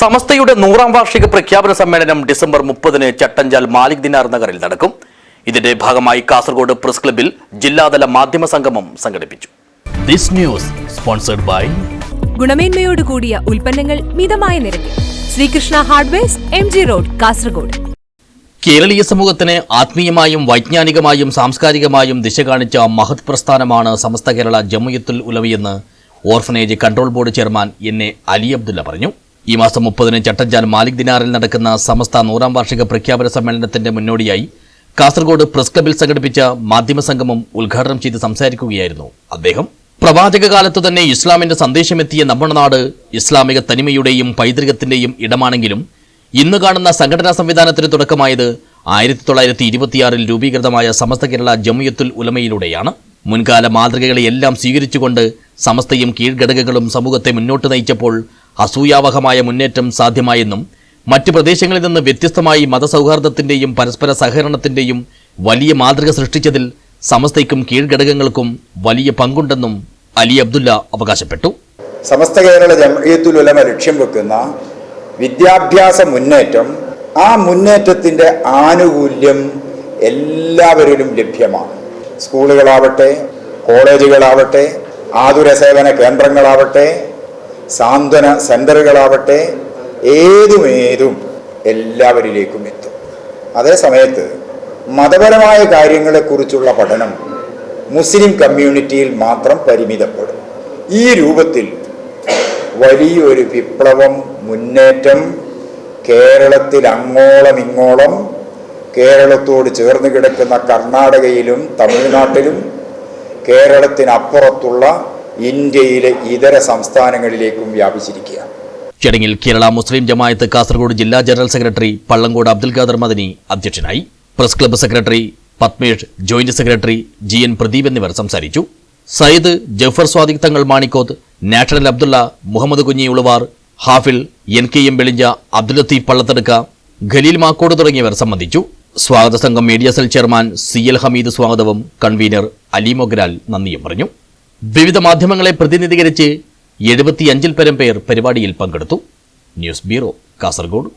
സമസ്തയുടെ നൂറാം വാർഷിക പ്രഖ്യാപന സമ്മേളനം ഡിസംബർ മുപ്പതിന് ചട്ടഞ്ചാൽ മാലിക് ദിനാർ നഗറിൽ നടക്കും. ഇതിന്റെ ഭാഗമായി കാസർഗോഡ് പ്രസ് ക്ലബിൽ ജില്ലാതല മാധ്യമ സംഗമം സംഘടിപ്പിച്ചു. ദിസ് ന്യൂസ് സ്പോൺസർഡ് ബൈ ഗുണമേന്മയോട് കൂടിയ ഉൽപ്പന്നങ്ങൾ മിതമായ നിരക്കിൽ. Sreekrishna hardwares M G road Kasaragod. കേരളീയ സമൂഹത്തിന് ആത്മീയമായും വൈജ്ഞാനികമായും സാംസ്കാരികമായും ദിശ കാണിച്ച മഹത് പ്രസ്ഥാനമാണ് Samastha Kerala Jamiyyathul ഉലവിയെന്ന് orphanage control board chairman N A Ali Abdulla പറഞ്ഞു. ഈ മാസം മുപ്പതിന് ചട്ടഞ്ചാൽ മാലിക് ദിനാറിൽ നടക്കുന്ന സമസ്ത നൂറാം വാർഷിക പ്രഖ്യാപന സമ്മേളനത്തിന്റെ മുന്നോടിയായി കാസർഗോഡ് പ്രസ് ക്ലബിൽ സംഘടിപ്പിച്ച മാധ്യമ സംഗമം ഉദ്ഘാടനം ചെയ്ത് സംസാരിക്കുകയായിരുന്നു അദ്ദേഹം. പ്രവാചക കാലത്തു തന്നെ ഇസ്ലാമിന്റെ സന്ദേശമെത്തിയ നമ്മുടെ നാട് ഇസ്ലാമിക തനിമയുടെയും പൈതൃകത്തിന്റെയും ഇടമാണെങ്കിലും ഇന്ന് കാണുന്ന സംഘടനാ സംവിധാനത്തിന് തുടക്കമായത് ആയിരത്തി തൊള്ളായിരത്തി ഇരുപത്തിയാറിൽ രൂപീകൃതമായ സമസ്ത കേരള ജമിയത്തുൽ ഉലമയിലൂടെയാണ്. മുൻകാല മാതൃകകളെയെല്ലാം സ്വീകരിച്ചുകൊണ്ട് സമസ്തയും കീഴ്ഘടകങ്ങളും സമൂഹത്തെ മുന്നോട്ട് നയിച്ചപ്പോൾ അസൂയാവഹമായ മുന്നേറ്റം സാധ്യമായെന്നും മറ്റ് പ്രദേശങ്ങളിൽ നിന്ന് വ്യത്യസ്തമായി മതസൗഹാർദ്ദത്തിന്റെയും പരസ്പര സഹകരണത്തിന്റെയും വലിയ മാതൃക സൃഷ്ടിച്ചതിൽ സമസ്തയ്ക്കും കീഴ്ഘടകങ്ങൾക്കും വലിയ പങ്കുണ്ടെന്നും അലി അബ്ദുല്ല അവകാശപ്പെട്ടു. സമസ്ത കേരള ജമയത്തുൽ ഉലമ ലക്ഷ്യം വെക്കുന്ന വിദ്യാഭ്യാസ മുന്നേറ്റം ആ മുന്നേറ്റത്തിന്റെ ആനുകൂല്യം എല്ലാവരിലും ലഭ്യമാണ്. സ്കൂളുകളാവട്ടെ കോളേജുകളാവട്ടെ ആതുര സേവന കേന്ദ്രങ്ങളാവട്ടെ സാന്ത്വന സെന്ററുകളാവട്ടെ ഏതുമേതും എല്ലാവരിലേക്കും എത്തും. അതേ സമയത്ത് മതപരമായ കാര്യങ്ങളെക്കുറിച്ചുള്ള പഠനം മുസ്ലിം കമ്മ്യൂണിറ്റിയിൽ മാത്രം പരിമിതപ്പെടും. ഈ രൂപത്തിൽ വലിയൊരു വിപ്ലവം മുന്നേറ്റം കേരളത്തിൽ അങ്ങോളം ഇങ്ങോളം കേരളത്തോട് ചേർന്ന് കിടക്കുന്ന കർണാടകയിലും തമിഴ്നാട്ടിലും കേരളത്തിനപ്പുറത്തുള്ള ഇന്ത്യയിലെ ഇതര സംസ്ഥാനങ്ങളിലേക്കും വ്യാപിച്ചിരിക്കുകയാണ് ചടങ്ങിൽ കേരള മുസ്ലിം ജമായത്ത് കാസർഗോഡ് ജില്ലാ ജനറൽ സെക്രട്ടറി പള്ളങ്കോട് അബ്ദുൽ ഖാദർ മദനി അധ്യക്ഷനായി. Press club secretary Padmesh joint secretary G N Pradeep എന്നിവർ സംസാരിച്ചു. സയ്യിദ് ജഫർ സ്വാദിഖ് തങ്ങൾ Manikkoth national Abdulla Muhammad Kunhi Uluvar Hafil N K M Velincha Abdul Latheef Pallatheduka Khaleel Makkod തുടങ്ങിയവർ സംബന്ധിച്ചു. സ്വാഗത സംഘം media cell chairman C L Hameed സ്വാഗതവും. Convener Ali Mogral നന്ദിയും പറഞ്ഞു. വിവിധ മാധ്യമങ്ങളെ പ്രതിനിധീകരിച്ച് എഴുപത്തിയഞ്ചിൽ പരം പേർ പരിപാടിയിൽ പങ്കെടുത്തു. News bureau Kasaragod.